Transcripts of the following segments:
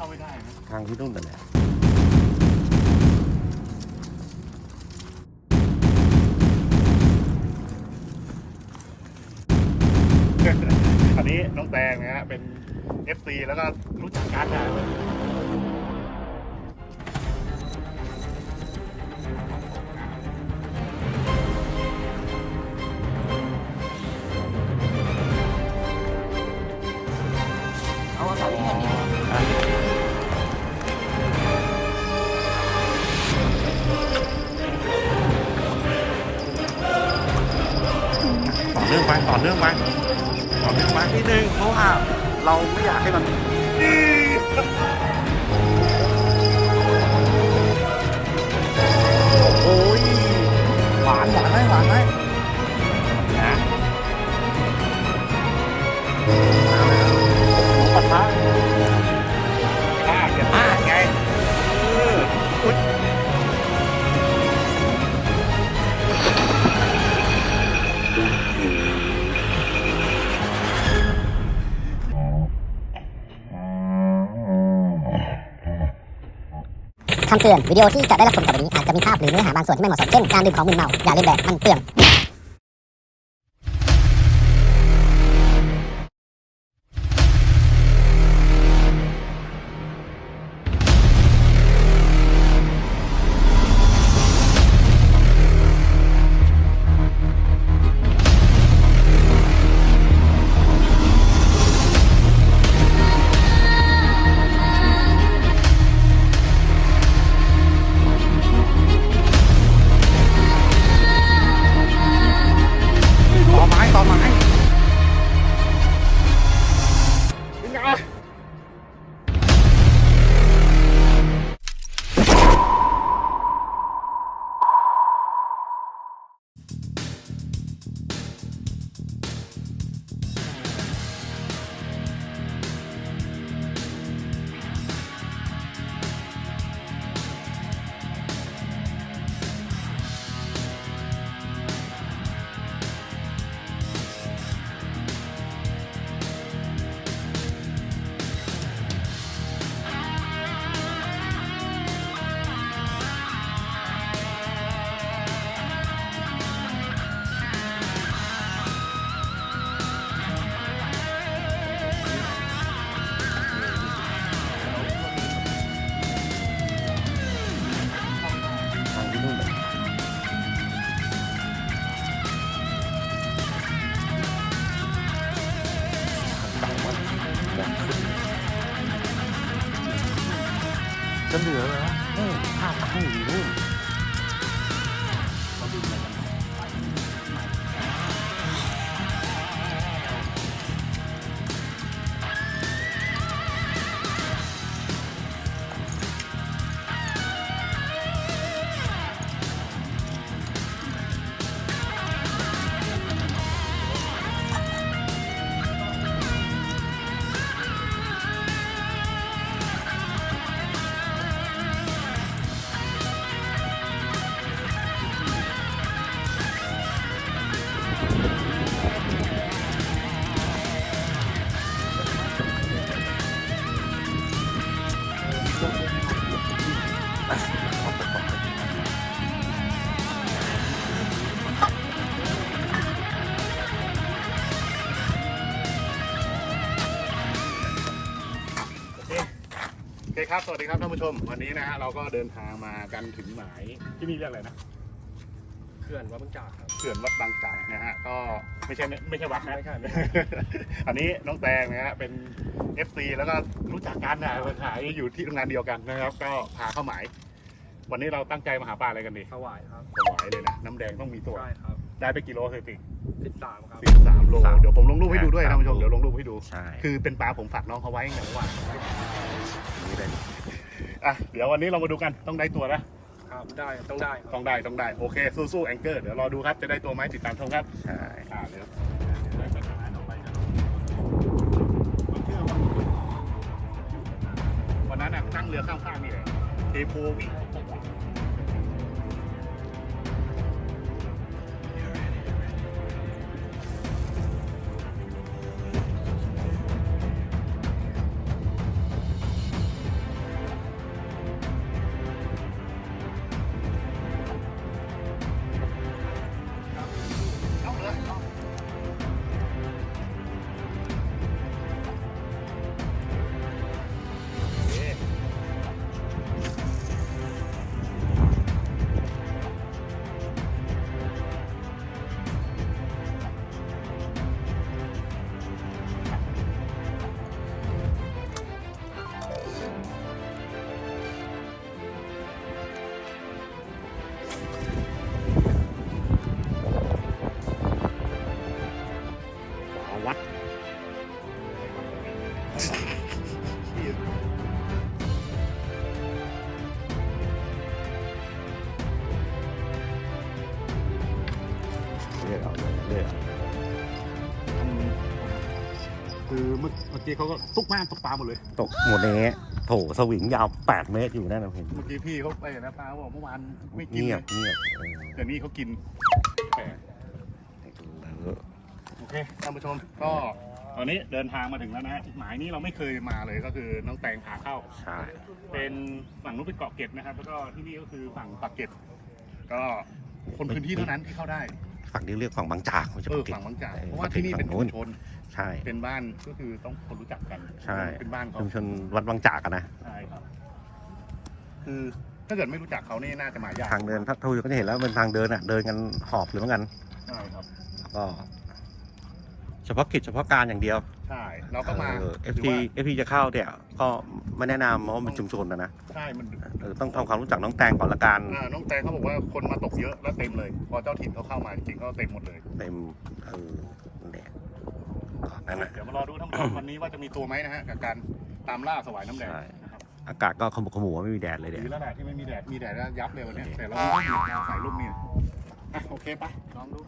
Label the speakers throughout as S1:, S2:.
S1: เข้าไม่ได้นะ
S2: ทางที่นู่นแต่แหละ
S1: อันนี้น้องแตงนะฮะเป็น FC แล้วก็รู้จักกันนะ ไปต่อเนื่องไปต่อเนื่ง
S2: นิดนึงเพราะว่าเราไม่อยากให้มันโอ้ยหวานหวานไหมหวานไหมนะมาแล้วปะทะ
S3: คำเตือน วิดีโอที่จะได้รับชมต่อไปนี้อาจจะมีภาพหรือเนื้อหาบางส่วนที่ไม่เหมาะสม เช่น การดื่มของมึนเมา อย่าเล่นแบบ มันเปลือง
S1: คครับสวัสดีครับท่านผู้ชม วันนี้นะฮะเราก็เดินทางมากันถึงหมายที่นี่เรียกอะไรนะ
S4: เขื่อนวัดบางจากครับ
S1: เขื่อนวัดบางจากนะฮะก็ไม่ใช่ไม่ใช่วัดนะ
S4: ไม่ใช่ไม่ใช่
S1: อันนี้น้องแตงนะฮะเป็น FC แล้วก็รู้จักกันนะขายอยู่ที่โรงงานเดียวกันนะครับ ก็พาเข้าหมาย วันนี้เราตั้งใจมาหาปลาอะไรกันดี
S4: ถวายครับ
S1: ถวายเลยนะน้ำแดงต้องมีตัว
S4: ใช่ครับ
S1: ได้ไปกี่โลสถิติ
S4: สิบสามครับ
S1: สิบสามโลเดี๋ยวผมลงรูปให้ดูด้วยนะท่านผู้ชมเดี๋ยวลงรูปให้ดู
S2: ใช่
S1: คือเป็นปลาผมฝากน้องเขาไว้อย่างว่า
S2: นี่ เป็น
S1: อะเดี๋ยววันนี้เรามาดูกันต้องได้ตัวนะ
S4: ครับได้ต้องได้ครับ
S1: ต้องได้ต้องได้โอเคสู้ๆแองเกอร์เดี๋ยวรอดูครับจะได้ตัวไหมติดตามชมครับ
S2: ใช่
S1: อ่าเดี๋ยวเดี๋ยวไปหาน้องไปกันวันนั้นน่ะนั่งเรือข้างๆนี่เลยเทโพวิ่ง
S2: กี้เขา
S1: ก็ตุกมากตกปลาหมดเลย
S2: ตกหมดนี้โถสวิงยาว 8 เมตรอยู่นั่นนะเห็น
S1: เมื่อกี้พี่เขาไปนะปลาบอกเมื่อวานไม่กิน
S2: เงี
S1: เลยย
S2: บเงียบเออ
S1: แต่นี่เขากินแปลก
S2: เออ
S1: โอเคท่านผู้ชมก็ตอนนี้เดินทางมาถึงแล้วนะฮะหมายนี้เราไม่เคยมาเลยก็คือน้องแตงขาเข้า
S2: ใช่
S1: เป็นฝั่งนู้นเป็นเกาะเกร็ดนะครับ แล้วก็ที่นี่ก็คือฝั่งปากเกร็ดก็คนพื้นที่เท่านั้นที่เข้าได้
S2: ฝั่งนี้เรียกฝั่งบางจากเขาจะ
S1: เออ
S2: ปาก
S1: ฝั่งบางจาก
S2: ออ
S1: เพราะว่าที่นี่เป็น
S2: ฝั่ง
S1: ชุมชน
S2: ใช่
S1: เป็นบ้านก็คือต้องคนรู้จักกัน
S2: ใช่
S1: เป็นบ้านเขา
S2: ชุมชนวัดบางจากอะนะ
S1: ใช่ครับ คือถ้าเกิดไม่รู้จักเขานี่น่าจะมายาก
S2: ทางเดินถ้าทูก็จะเห็นแล้วเป็นทางเดินอะ เดินกันหอบหรือเหมือนกัน
S1: ใช่ครับ
S2: แล้วก็ เฉพาะกิจเฉพาะการอย่างเดียว
S1: ใช่เราก็มา
S2: เอฟ
S1: ถือ
S2: ที
S1: ว่า
S2: เอฟทีจะเข้าเนี่ยก็ไม่แนะนำเพราะว่ามันชุมชนนะนะ
S1: ใช่มัน
S2: เออต้องทำความรู้จักน้องแตงก่อนละกัน
S1: อ่าน้องแตงเขาบอกว่าคนมาตกเยอะแล้วเต็มเลย พอเจ้าถิ่นเขาเข้ามาจริงๆก็เต็มหมดเลย
S2: เต็มเออ เนี่ยก่อนนั้นนะ
S1: เดี๋ยวมารอดูท่านผู้ชมวันนี้ว่าจะมีตัวไหมนะฮะกับการตามล่าสวายน้ำแดง
S2: ใช่
S1: นะครับ
S2: อากาศก็ขมุกขมัวไม่มีแดดเลย
S1: ดี
S2: เนี่ย
S1: แล้วแหละที่ไม่มีแดดมีแดดแล้วยับเลยวันเนี้ยแต่เราไม่มีดาวสายลุ่มนี่อะโอเคไปลองดู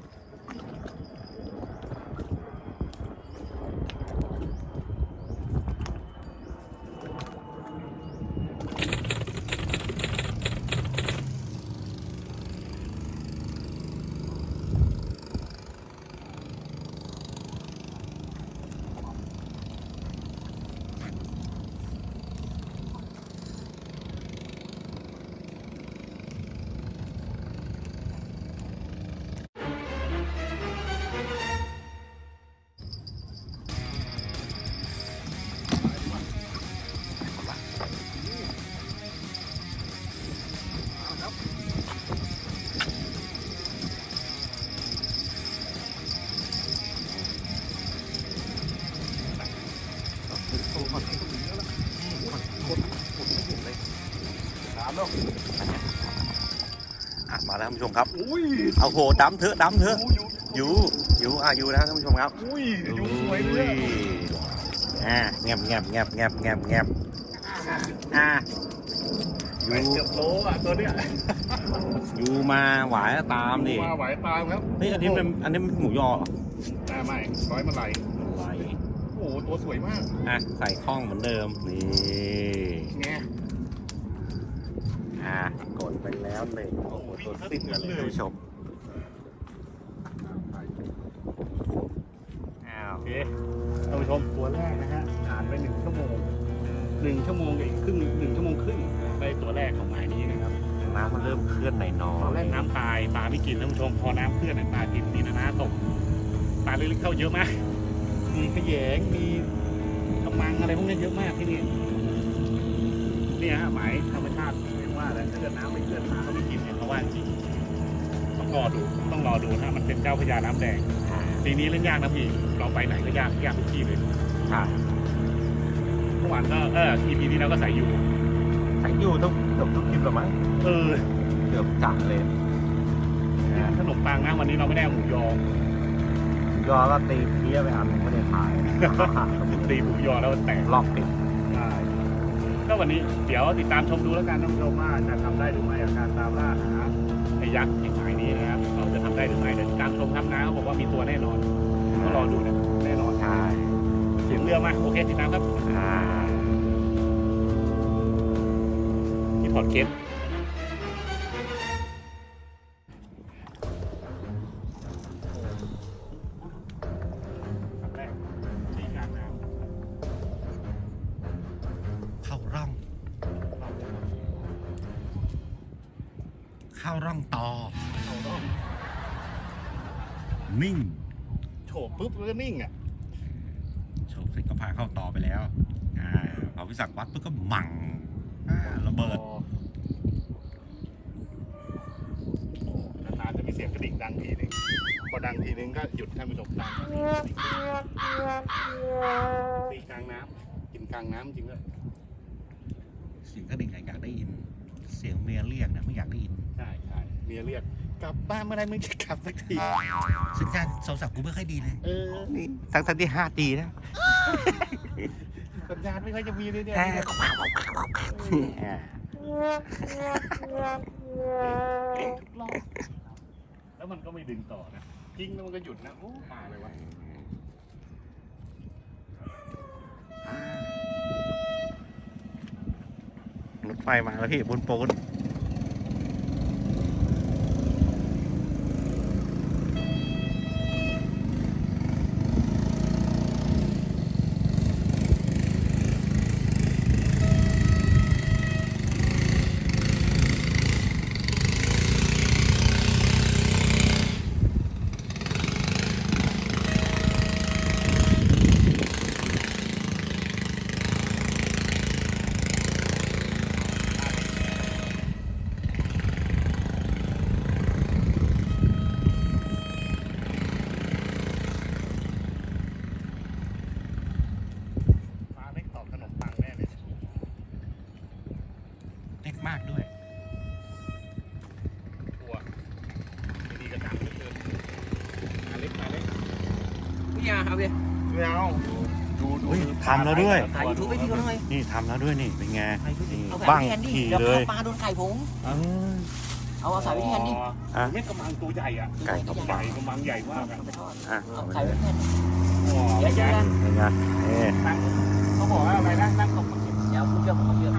S2: อะมาแล้วท่านผู้ชมครับ
S1: อุ้ย
S2: เอาโหดำเถอะดำเถอะ
S1: อยู่
S2: ยูยูอะยูนะครับท่านผู้ชมครับ
S1: อุ้ยอยู่สวยเลยอะ
S2: อ่าแงบแงบแงบแงบแงบแงบอ่า
S1: ไป
S2: ยู
S1: เกือบโลอะตัวเนี้ย
S2: ยูมาหวายตามดิ
S1: มาไหวตามครับ
S2: เฮ้ยอันนี้มันอันนี้มันหมูยอเหรอ
S1: อ่าไม่ร้อยมาไหล
S2: ไหล
S1: โอ้โหตัวสวยมาก
S2: อะใส่ข้องเหมือนเดิมนี่
S1: ไง
S2: อ่ากดไปแล้วหนึ่งโอ้โหตัวสิ้นกันเลยท่านผู้ชมอ้าว
S1: โอเคท่านผู้ชมตัวแรกนะฮะผ่านไปหนึ่งชั่วโมงหนึ่งชั่วโมงกับอีกครึ่งหนึ่งชั่วโมงครึ่งได้ตัวแรกของหมายนี้นะครับ
S2: น้ำมันเริ่มเคลื่อนหน่อยน้อ
S1: ตอน
S2: ย
S1: แรกน้ำตายปลาไม่กินท่านผู้ชมพอน้ำเคลื่อนเนี่ยปลากินมีนานาตกปลาเล็กๆเข้าเยอะมากมีขยงมีกระมังอะไรพวกนี้เยอะมากที่นี่เนี่ยฮะหมายธรรมชาติเรียก ว่าแล้วถ้าเกิดน้ำไม่เคลื่อนปลาเขาไม่กินเนี่ยเขาว่าจริงต้องรอดูต้องรอดูนะมันเป็นเจ้าพญาน้ำแดง
S2: อ่า
S1: ปีนี้เล่นยากนะพี่เราไปไหนก็ยากยากทุกที่เลย
S2: ใช่
S1: เมื่อวานก็เออ EP นี้เราก็ใส่อยู่
S2: ใช้อยู่ต้องเกือบทุกคลิปแล้วมั้ง
S1: เออ
S2: เกือบจัดเลย
S1: ขนมปังนะวันนี้เราไม่ได้เอาหมูยอ
S2: ยอก็ตีเพี้ยไปอันไม่ได้ถ่าย
S1: ตีหมูยอแล้วแตก
S2: ลอกติด
S1: ใช่ก็ ว่านี้ เดี๋ยวติดตามชมดูแล้วกันท่านผู้ชมว่าจะทำได้หรือไม่กับการตามล่าหาไอ้ยักษ์ไอ้หมายนี้นะครับเราจะทำได้หรือไม่เดี๋ยวติดตามชมครับนะเขาบอกว่ามีตัวแน่นอนก็รอดูนะแน่นอน
S2: ใช่
S1: เสียงเรือมาโอเคติดตามครับ
S2: อ่า
S1: ที่ถอดเคส น้ำกิน
S2: กลาง
S1: น้ำจริงด้วย
S2: เสียงกระดิ่งอยากได้ยิน เสียงเมียเรียกเนี่ยไม่อยากได้ยิน
S1: ใช่ใช่เมียเรียก กลับบ้านเมื่อไหรมึงจะกลับสักที
S2: สัญญาณโทรศัพท์กูไม่ค่อยดีเลย
S1: เออ
S2: นี่ทั้งทั้งที่ 5G นะ
S1: สัญญาณไม่ค่อยจะมีเลยเนี่ย
S2: แอะแอะ
S1: ทุกรอบแล้วมันก็ไม่ดึงต่อนะทิ้งแล้วมันก็หยุดนะโอ้ปลาเลยวะ
S2: รถไฟมาแล้วพี่บนปูน
S1: ปลาเล็กตอบขนมปังแน่เลย
S2: เล็กมากด้วย
S1: ตัวไม่ดีกระดังเหลือเกินปลาเล็กปลาเล็ก
S4: พี่ยาเอาดิ
S1: ไม่เอาดูดู
S2: เฮ้ย ทำแล้วด้วย
S4: ถ่ายยูทูบให้พี่เขาหน่อย
S2: นี่ทำแล้วด้วยนี่เป็นไง
S4: ถ่ายยูทูบ
S2: นี่
S4: เอา
S2: บ้า
S4: สางยพี่แอนดิ
S2: ขี่
S4: เดี๋ยว
S2: เลย
S4: ปลาโดนไข่ผม
S2: เออ
S4: เอาเอาสายพี่แอนดิ
S2: อะ
S1: เม็ดกระมังตัวใหญ่อะ
S2: ไก่กระ
S1: ให
S2: ปั
S1: ญ่
S2: ง
S1: กระมังใหญ่มากอะ
S4: เอาไปทอด
S2: อะ
S4: เอาไข่พี่แอนดิ
S1: อ๋อ
S4: เดี๋ยวเจอกัน
S2: เป็นไงนี่
S1: นั่งเขาบอกว่าอะไรนะนั่งตกมากิน
S4: เดี๋ยวคุณเชื่อผมผมเชื่อ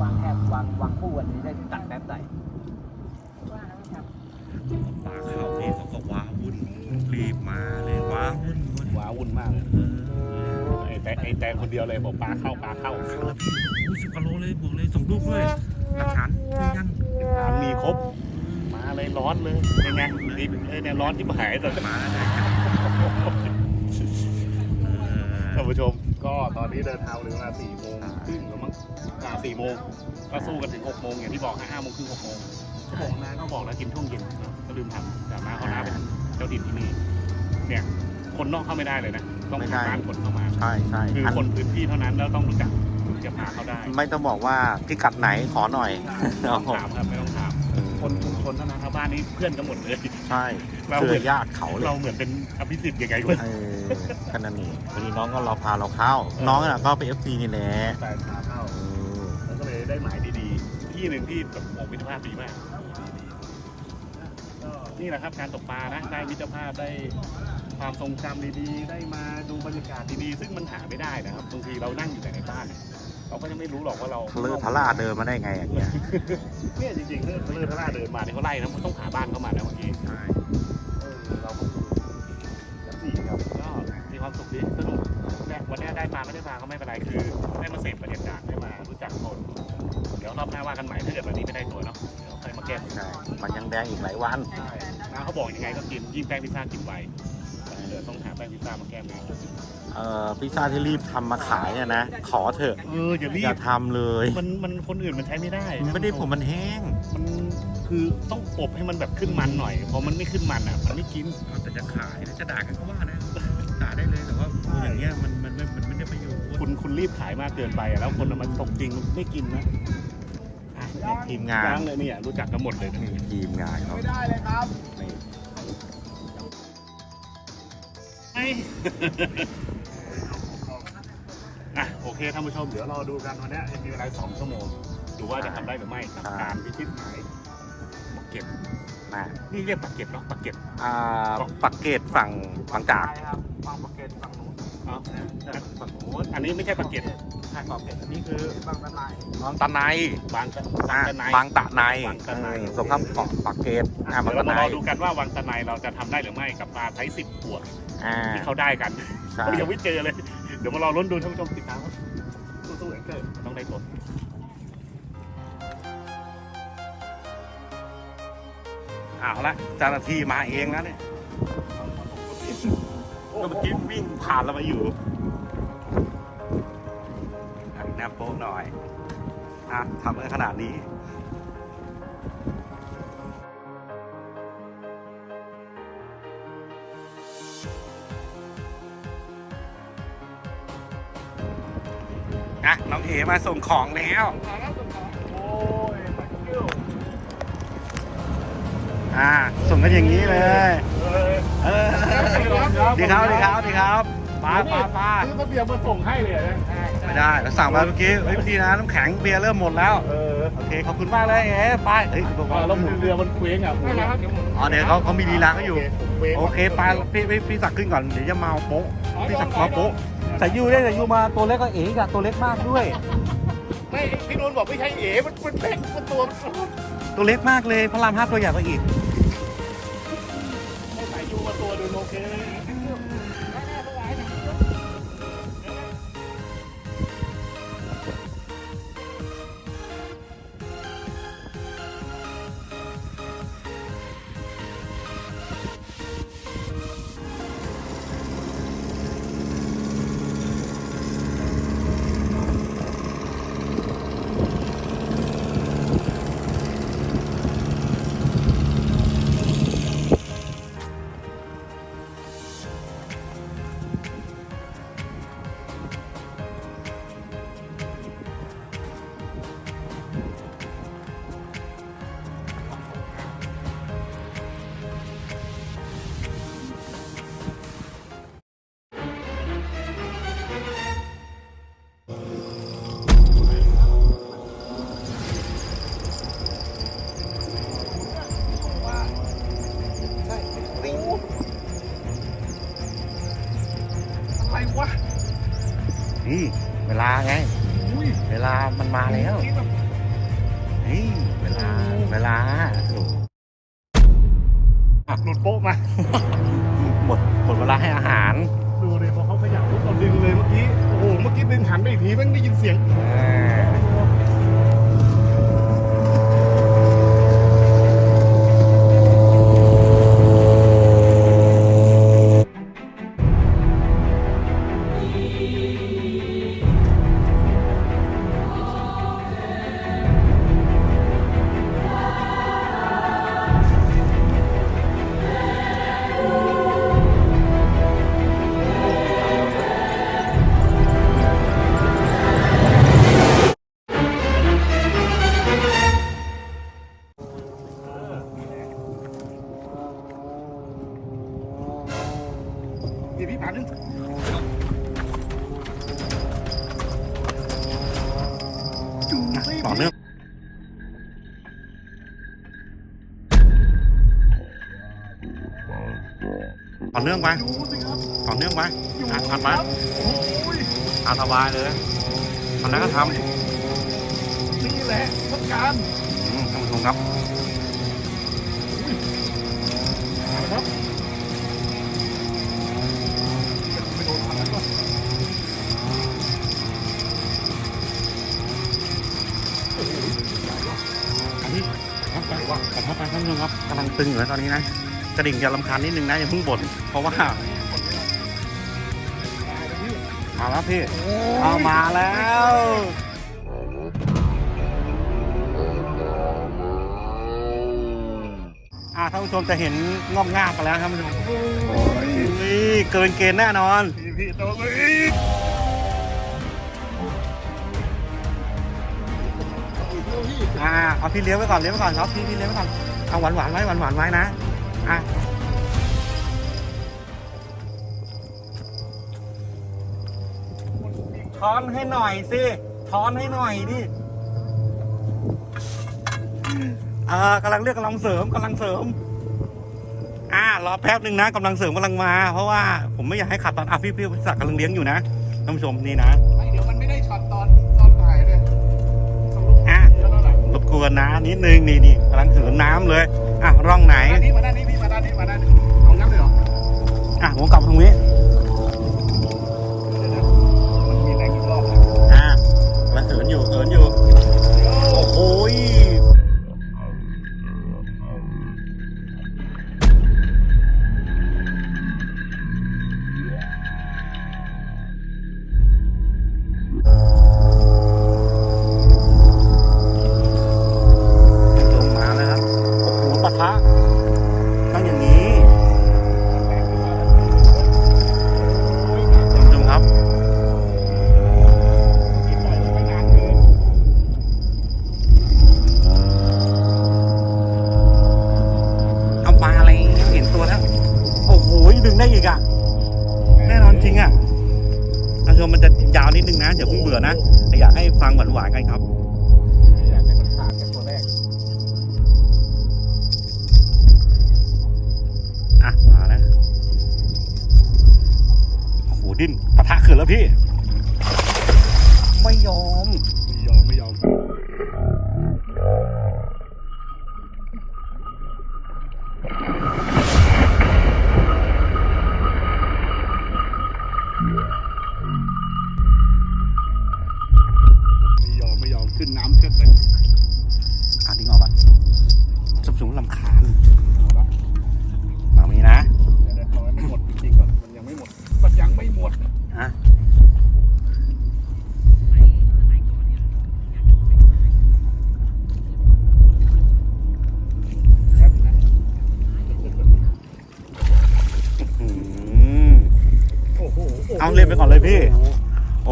S4: วางแคบวางวางคู่กันนี้ได้ตัด แต่
S1: ไอ้แต่คนเดียวเลยบอกปลาเข้าปลาเข้า
S2: เอาละพี่รู้สิบกิโลเลยบวกเลยส่งรูปด้วยหลักฐานยืนยัน
S1: ถามมีครบ มาเลยร้อนเลยเป็นไงรีบเอ้ยเนี่ยร้อนที่หายแต่
S2: มาเลยเออ
S1: ท่านผู้ชมก็ตอนนี้เดินทางเรือมาสี่โมงครึ่งแล้วมั้งอ่าสี่โมงก็สู้กันถึงหกโมงอย่างที่บอกห้าโมงครึ่งหกโมงชั่วโมงน้าก็บอกแล้วกินช่วงเย็นเนอะก็ลืมทำแต่มาเขาน้าเป็นเจ้าดินที่นี่เนี่ยคนนอกเข้าไม่ได้เลยนะ ต้องมีการคนเข้ามา
S2: ใช่ใช่
S1: คือ
S2: อัน
S1: คนพื้นที่เท่านั้นแล้วต้องรู้จักถึงจะพาเขาได้
S2: ไม่ต้องบอกว่าพิกัดไหนขอหน่อย
S1: ไม่ต้องถามครับไม่ต้องถาม
S2: เออ
S1: คนชุมชนเท่านั้นครับบ้านนี้เพื่อนกันหมดเลย
S2: ใช่
S1: เรา
S2: คือญาติเขาเลย
S1: เราเหมือนเป็นอภิสิทธิ์ยังไงก็ไม่รู้
S2: เออแค่นั้นเองวันนี้น้องก็เราพาเราเข้า น้องน่ะก็ไปเอฟซีนี่แหละ
S1: แต่พาเข้า
S2: เออ
S1: แล้วก็เลยได้หมายดีๆ ที่หนึ่งที่แบบโอ้มิตรภาพดีมากก็นี่แหละครับการตกปลานะ ได้มิตรภาพได้ ความทรงจำดีๆ ได้มาดูบรรยากาศดีๆ ซึ่งมันหาไม่ได้นะครับบางทีเรานั่งอยู่แต่ในบ้านเนี่ยเราก็ยังไม่รู้หรอกว่าเรา
S2: ทะเลทะล่าเดินมาได้ไงอย่างเงี้ย
S1: เนี่ยจริงๆเลื่อนเลื่อนทะล่าเดินมาเนี่ยเขาไล่นะมันต้องหาบ้านเข้ามาแล้วเมื่อกี้
S2: ใช่
S1: เออเราก็แบบสี่ครับก็มีความสุขดีสนุกเนี่ยวันนี้ได้มาไม่ได้มาก็ไม่เป็นไรคือได้มาเสพบรรยากาศได้มารู้จักคน เดี๋ยวรอบหน้าว่ากันใหม่ถ้าเกิดวันนี้ไม่ได้ตัวเนาะเดี๋ยวค่อยมาแก้มือ
S2: ใช่มันยังแดงอีกหลายวัน
S1: ใช่นะเขาบอกยังไงก็กินยิ่งแป้งพิซซ่ากินไว แป้งพิซซ่ามาแก้มือ
S2: เอ่อพิซซ่าที่รีบทำมาขายเนี่ยนะ ขอเถอะ
S1: เอออย่ารี
S2: อย่า
S1: บ
S2: ทำเลย
S1: มันมันคนอื่นมันใช้ไม่ได้
S2: มันไม่ได้ผมมันแห้ง
S1: มันคือต้องอบให้มันแบบขึ้นมันหน่อยพอมันไม่ขึ้นมันอะ มันไม่กิน
S2: แต่จะขายจะด่ากันก็ว่านะ ด่าได้เลยแต่ว่าอย่างเงี้ยมันมันมันมันไม่ได้ประโยชน์
S1: คุณคุณรีบขายมากเกินไปอะแล้วคนเอามันตกจริงไม่กินนะอะเนี่ย
S2: ทีมงาน
S1: ล้างเลยเนี่ยรู้จักกันหมดเลยนะ
S2: นี่ทีมงานเขา
S4: ไม่ได้เลยครับ
S2: นี่
S1: อ้อะโอเคท่านผู้ชมเดี๋ยวรอดูกันวันเนี้ยมีเวลาสองชั่วโมงดูว่าจะทำได้หรือไม่กับการพิชิตหมายปักเก็ต
S2: นะ
S1: นี่เรียกปักเก็ตเนาะปักเก็ต
S2: อ่าปักเกตฝั่งฝั่งจาก
S4: ครับวางโปรเกตฝั่งนู้น
S1: อ๋อฝั่งโน้นอันนี้ไม่ใช่ปักเก็ต
S4: ถ่ายกรอบเกตอันนี้คือบางตะไล
S2: บางตะไน
S1: บางตะ
S2: อะ
S1: ตะไน
S2: บางตะไน
S1: บางตะไน
S2: เออตรงข้ามเกาะปักเกตอ่าบาง
S1: เดี๋ยว
S2: ตะ
S1: เรา
S2: ไน
S1: มารอดูกันว่าวังตะไนเราจะทำได้หรือไม่กับปลาไซส์สิบขวด
S2: อ่า
S1: ที่เขาได้กัน
S2: ใช่
S1: เขายังไม่เจอเลย เดี๋ยวมารอลุ้นดูท่านผู้ชมติดตามว่าสู้ๆเหลือเกินต้องได้ตัวเอาละเจ้าหน้าที่มาเองแล้วเนี่ยก็เมื่อกี้วิ่งผ่านเรามาอยู่หันหน้าโป๊ะหน่อยอะทำได้ขนาดนี้ อะน้องเอมาส่งของแล้ว
S4: โอ้ยมันคิว
S2: อ่าส่งกันอย่างนี้เลยเออดีครับดีครับดีครับปลาปลาปลา
S1: ซื้อมาเบียร์มาส่งให้เลยนะ
S2: ไม่ได้เราสั่งมาเมื่อกี้เฮ้ยพี่นะน้ำแข็งเบียร์เริ่มหมดแล้ว
S1: เออ
S2: โอเคขอบคุณมากเลยเอ๋ไปเฮ้ยบอกว่า
S1: แล้วหมุนเรือมันเคว้งอะหมุนเนี่ย
S2: อ๋อเดี๋ยวเขาเขามีลีลาเขาอยู่
S1: เคว้ง
S2: โอเคไปพี่พี่พี่สักขึ้นก่อนเดี๋ยวจะเมาโป๊ะพี่สักมาโป๊ะ แต่ยูได้แต่ยูมาตัวเล็กก็เอ๋กับตัวเล็กมากด้วย
S1: ไม่พี่นุ่นบอกไม่ใช่เอ๋มันมันเล็กมันตัวมัน
S2: ตัวเล็กมากเลยพระรามห้าตัวใหญ่กว่าอีก
S1: ให้สายยูมาตัวเดินโอเค
S2: เนื่อ
S1: งไปดูสิครับ
S2: ต่อเนื่องไป
S1: อยู่
S2: อะ
S1: ค
S2: ทั
S1: รั
S2: น
S1: บ
S2: ไหม
S1: โอ้ย
S2: อะสบายเลยทำแล้วก็ทำ
S1: นี่แหละต้องการ
S2: อืมท่านผู้ชมครับ
S1: เอาละครับไปโดนทางนั้นก่อนโอ้โหใหญ่ว่ะ
S2: อันนี้ครับไปว่ากระทบไปท่านผู้ชมครับกำลังตึงอยู่นะตอนนี้นะ กระดิ่งอย่าลำคาญนิดนึงนะอย่าเพิ่งบ่นเพราะว่า มาแล้วพี่เอามาแล้วอ่าท่านผู้ชมจะเห็นงอกงากันแล้วครับท่านผู้ชมนี่เกินเกณฑ์แน่นอน
S1: พี่โดนเลยอ่า
S2: เอาพี่เลี้ยวไว้ก่อนเลี้ยวไว้ก่อนครับพี่พี่เลี้ยวไว้ก่อนเอาหวานหวานไว้หวานหวานไว้นะ ช้อนให้หน่อยสิช้อนให้หน่อยดิอ่ากำลังเรียกกำลังเสริมกำลังเสริม อ่ารอแป๊บหนึ่งนะกำลังเสริมกำลังมา เพราะว่าผมไม่อยากให้ขัดตอนอะพี่พี่ศักดิ์กำลังเลี้ยงอยู่นะท่านผู้ชมนี่นะ
S1: ไม่เดี๋ยวมันไม่ได้ช็อตตอนตอนถ่ายเลยต้องลุก
S2: อะ
S1: เยอะแล้วแหละ
S2: รบกวนนะนิดนึงนี่นี่กำลังเหินน้ำเลยอะร่องไหน
S1: มาด้านนี้มาด้านนี้พี่มาด้านนี้มาด้านนี้เอางั้นเลยเหรอ
S2: อะผมกลับตรงนี้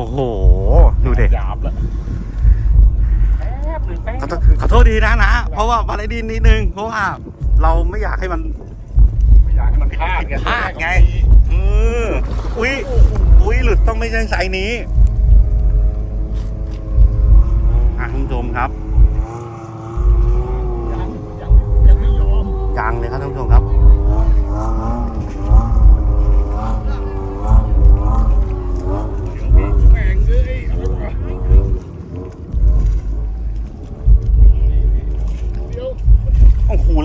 S1: อ้
S2: โห ดูเด็
S1: ก
S2: หยา
S1: บแล้วแป๊บหนึ่งแป๊บ
S2: ขอโทษขอโทษดีนะนะ เพราะว่าบาลดินนิดนึง เพราะว่าเราไม่อยากให้มัน
S1: ไม่อยากให้มันพลาดไง
S2: พลาดไงเอออุ้ยอุ้ยหลุดต้องไม่ใช่ไซส์นี้อะคุณผู้ชมครับ
S1: ยังยังยังไม่ยอม
S2: ยังเลยครับท่านผู้ชมครับ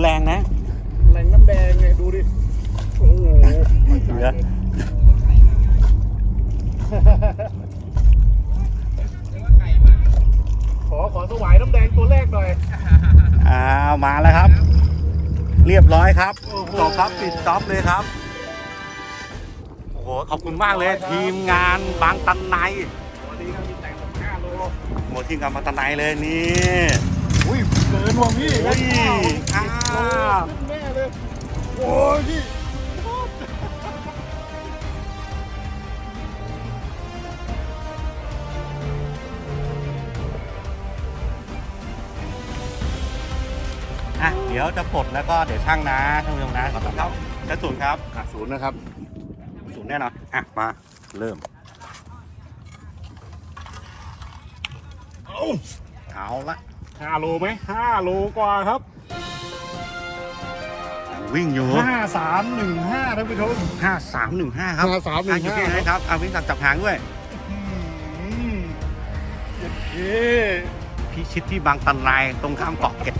S1: แร
S2: งนะ
S1: แหล่งน้ำแดงไงดูดิ โอ้โห
S2: เดี๋ยว
S1: ขอขอสวายน้ำแดงตัวแรกหน่อย
S2: อ้าวมาแล้วครับ เรียบร้อยครับจบครับปิดจ็อบเลยครับ โอ้โหขอบคุณมากเลย ทีมงานบางตันใน
S1: วันนี้ก็มีแต่งสักห้าโล
S2: หมดทีมงานบางตันในเลยนี่
S1: อุ้ยเกินว่ะพี่
S2: โอ้ย
S1: อ้า
S2: อ้าว
S1: แม่เลยโอ้ยพี่
S2: อะเดี๋ยวจะปลดแล้วก็เดี๋ยวช่างนะท่านผู้ชมนะขอบคุณครับกระสุนครับ
S1: ศูนย์นะครับ
S2: ศูนย์แน่นอนอะมาเริ่ม
S1: เอา
S2: เอาละ
S1: ห้าโลไหมห้าโลกว่าครับ
S2: วิ่งอยู่
S1: ห้าสามหนึ่งห้าท่านผู้ชม
S2: ห้าสามหนึ่งห้าครับ
S1: ห้าสามหนึ่ง
S2: อะอยู่
S1: ห้า
S2: ที่ไหนครับเอาวิ่งสักดิ์จับหางด้วย
S1: อืมเจ็ดเค
S2: พิชิตที่บางตันในตรงข้ามเกาะเกร็ด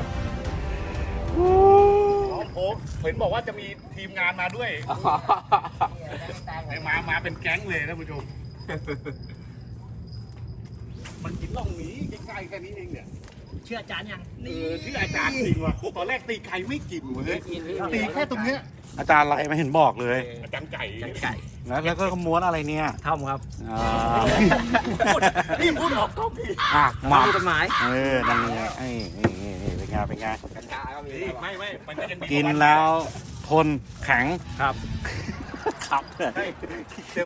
S1: ผมเห็นบอกว่าจะมีทีมงานมาด้วยมามาเป็นแก๊งเลยท่านผู้ชมมันกินล่องหนี้ใกล้ๆแค่นี้เองเนี่ย
S4: เชื่ออาจารย์ยัง
S1: เออชื่ออาจารย์จริงว่ะตอนแรกตีไก่ไม่กินเว้ยตีแค่ตรงเนี้ย
S2: อาจารย์อะไรไม่เห็นบอกเลย
S1: อาจารย์ไก่
S4: ไก่
S2: แล้วแล้วก็ม้วนอะไรเนี่ย
S4: ทำครับ
S2: อ่า
S1: นี่พูดออกก็ผิด
S2: อะมา
S4: ถูกกฎหมาย
S2: เออนั่นไงไอ้นี่นี่นี่เป็นไงเป็นไง
S4: กัญชาก็มี
S1: ไม่ไม่มันก็ยังดี
S2: กินแล้วทนแข็ง
S4: ครับ
S2: ครับ
S1: ใช่คั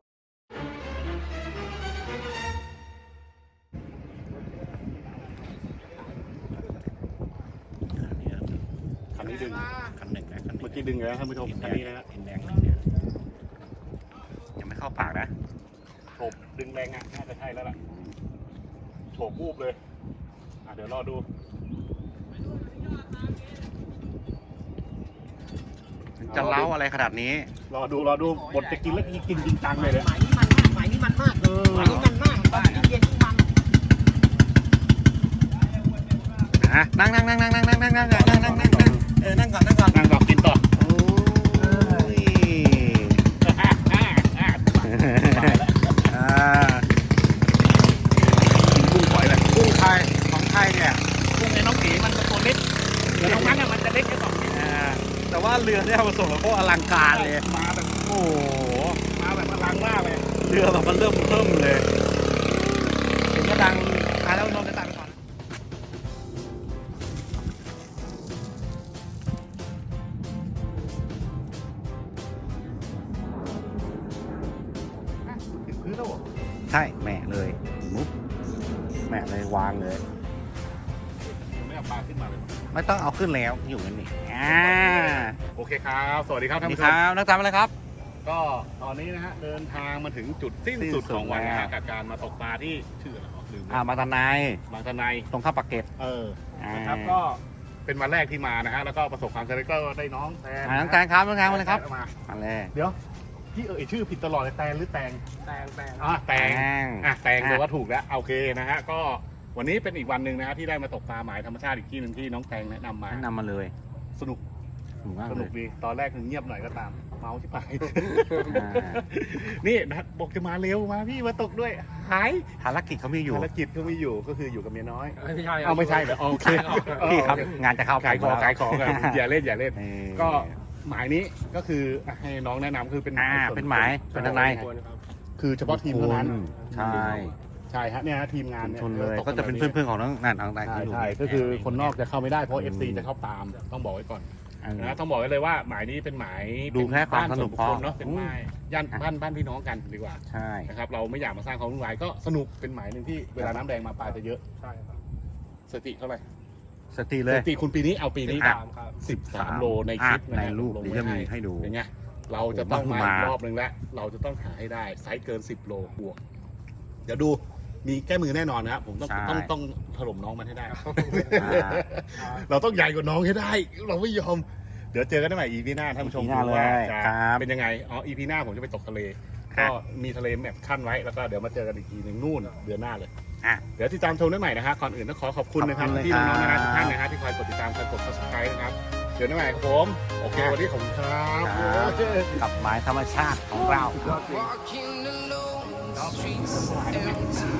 S1: ดึงแล้วท่านผู้ชม
S2: เห็นแด
S1: คัน
S2: ง
S1: นี้นะฮะ
S2: เห็นแดงเลยเนี่ยยังไม่เข้าปากนะ
S1: โฉบดึงแรงอะน่าจะใช่แล้วล่ะโฉบวูบเลยอะเดี๋ยวรอดู
S2: จะเล้าอะไรขนาดนี้
S1: รอดูรอดูบทจะกินแล้วกินจริงจังเลยเนี่ย
S4: หมายนี้มันมากหมายนี้มันมากหมายนี้มันมากตอนนี้เย็นที่มัน
S2: อะนั่งนั่งนั่งนั่งนั่งนั่งนั่งนั่งนั่งนั่งนั่งนั่งเออนั่งก่อนนั่งก่อน
S1: นั่งรอกินต่อ
S2: เรือเนี่ยมาส่งแล้วก็อลังการเลย
S1: มาแบบ
S2: โอ้โห
S1: มาแบบอลังมากเลย
S2: เรือแบบมันเริ่มเพิ่มเลยเสียงก็ดังอะแล้วนอนจะตามไปก่อน
S1: ถึงพื้นแล้วเหรอ
S2: ใช่แม่เลยมุบแม่เลยวางเลย
S1: ไม่เอาปลาขึ้นมาเลย
S2: ไม่ต้องเอาขึ้นแล้วอยู่กันนี่อ่า
S1: โอ เคครับ สวัสดีครับ
S2: ส
S1: ท่า
S2: วันสดี
S1: ผู้ช
S2: ค
S1: ม
S2: รับนักทำอะไรครับ
S1: ก็ตอนนี้นะฮะเดินทางมาถึงจุดสิ้นสุดของวันนะฮะกับการมาตกปลาที่ชื่ออะไรวะลืม
S2: อ่ามาตานาย
S1: บางตะไน
S2: ตรงข้ามปากเกร็ด
S1: เออ
S2: อ่า
S1: นะครับก็เป็นวันแรกที่มานะฮะแล้วก็ประสบความสำเร็จก็ได้น้องแตน
S2: อ่าน้องแตงครับน้องแตงมาเลยครับ
S1: มา
S2: มาเลย
S1: เดี๋ยวพี่เอ่ยชื่อผิดตลอดเลยแตนหรือแตง
S4: แตงแตง
S1: อะแตง
S2: แตง
S1: อะแตง
S2: อะ
S1: ตัวว่าถูกแล้วโอเคนะฮะก็วันนี้เป็นอีกวันหนึ่งนะฮะที่ได้มาตกปลาหมายธรรมชาติอีกที่หนึ่งที่น้องแตงแนะนำมา
S2: แนะนำมาเลย
S1: สนุก
S2: ถูกมาก
S1: ส
S2: เล
S1: นุก
S2: ย
S1: ดี ตอนแรกถึงเงียบหน่อยก็ตาม เมาที่ไป
S2: อ่า
S1: นี่นะบอกจะมาเร็วมาพี่มาตกด้วย หาย
S2: ภารกิจเขามีอยู่
S1: ภารกิจก็มีอยู่ก็คืออยู่กับเมียน้อย
S4: ไม่ใช่
S1: เอาไม่ใช่เหรอโอเค
S2: พี่ครับ งานจะเข้า
S1: ขายของ
S2: แล้ว
S1: ขายของอะอย่าเล่นอย่าเล่น
S2: เออ
S1: ก็หมายนี้ก็คืออะให้น้องแนะนำคือเป็นหมาย
S2: อ่า
S1: ส่ว
S2: เป็นหมายเป็นทนาย
S1: คือเฉพาะทีมเท่านั้น
S2: ใช่
S1: ใช่ฮะเนี่ยฮะทีมงาน
S2: ชุม
S1: เนี่ย
S2: ชนเลย
S1: ต
S2: ก็จะเป็นเพื่อนๆของน้องนั่นน้องแตง
S1: ใช่
S2: ที่อยู่
S1: ใช่ก็คือคนนอกจะเข้าไม่ได้เพราะ FC จะเข้าตามต้องบอกไว้ก่อน
S2: เออ
S1: นะต้องบอกไว้เลยว่าหมายนี้เป็นหมาย
S2: ดูแค่ความ
S1: เป็
S2: สนุก
S1: บ้ส่วบุคคล
S2: พอ
S1: เนาะเป็นหมายย่านบ้านบ้านพี่น้องกันดีกว่า
S2: ใช่
S1: นะครับเราไม่อยากมาสร้างความวุ่นวายก็สนุกเป็นหมายหนึ่งที่เวลาน้ำแดงมาปลาจะเยอะ
S4: ใช่ครับ
S1: สถิติเท่าไหร่
S2: สติเล
S1: ส
S2: ย
S1: ถิติคุณปีนี้เอาปีนี้
S2: อะ
S4: สามครับ
S1: สิบสามโลในคลิป
S2: อะในรูป
S1: ลง
S2: เดี๋ยวจะมี
S1: ไว้
S2: ให้ดู
S1: เป็นไงเราจะต้องมา
S2: มา
S1: อีกรอบหนึ่งแล้วเราจะต้องหาให้ได้ไซส์เกินสิบโลบวกเดี๋ยวดู มีแก้มือแน่นอนนะครับผมต้องต้องต้องถล่มน้องมันให้ได้
S2: อ่า
S1: เราต้องใหญ่กว่าน้องให้ได้ เราไม่ยอม เดี๋ยวเจอกันได้ใหม่ EP หน้าท่านผู้ชม
S2: EP หน้าเลย
S1: ว่าจะ
S2: ครับ
S1: เป็นยังไงอ๋อ EP หน้าผมจะไปตกทะเล
S2: ครั
S1: ก็
S2: บ
S1: มีทะเลแบบขั้นไว้แล้วก็เดี๋ยวมาเจอกันอีกทีหนึ่งนู่นเดือนหน้าเลย
S2: อะ
S1: เดี๋ยวติดตามชมได้ใหม่นะฮะก่อนอื่นต้องขอขอบคุณนะครับ
S2: ขอบคุณเลย
S1: ที่น้องๆนะ
S2: ครั
S1: ฮะ
S2: บ
S1: ทุกท่านนะฮะที่คอยกดติดตามคอยกด subscribe นะครับเดี๋ยวได้ใหม่ครับผมโอเควันนี้ผมครับ
S2: ครับกับหมายธรรมชาติของเรา
S5: Walking alone, the streets empty.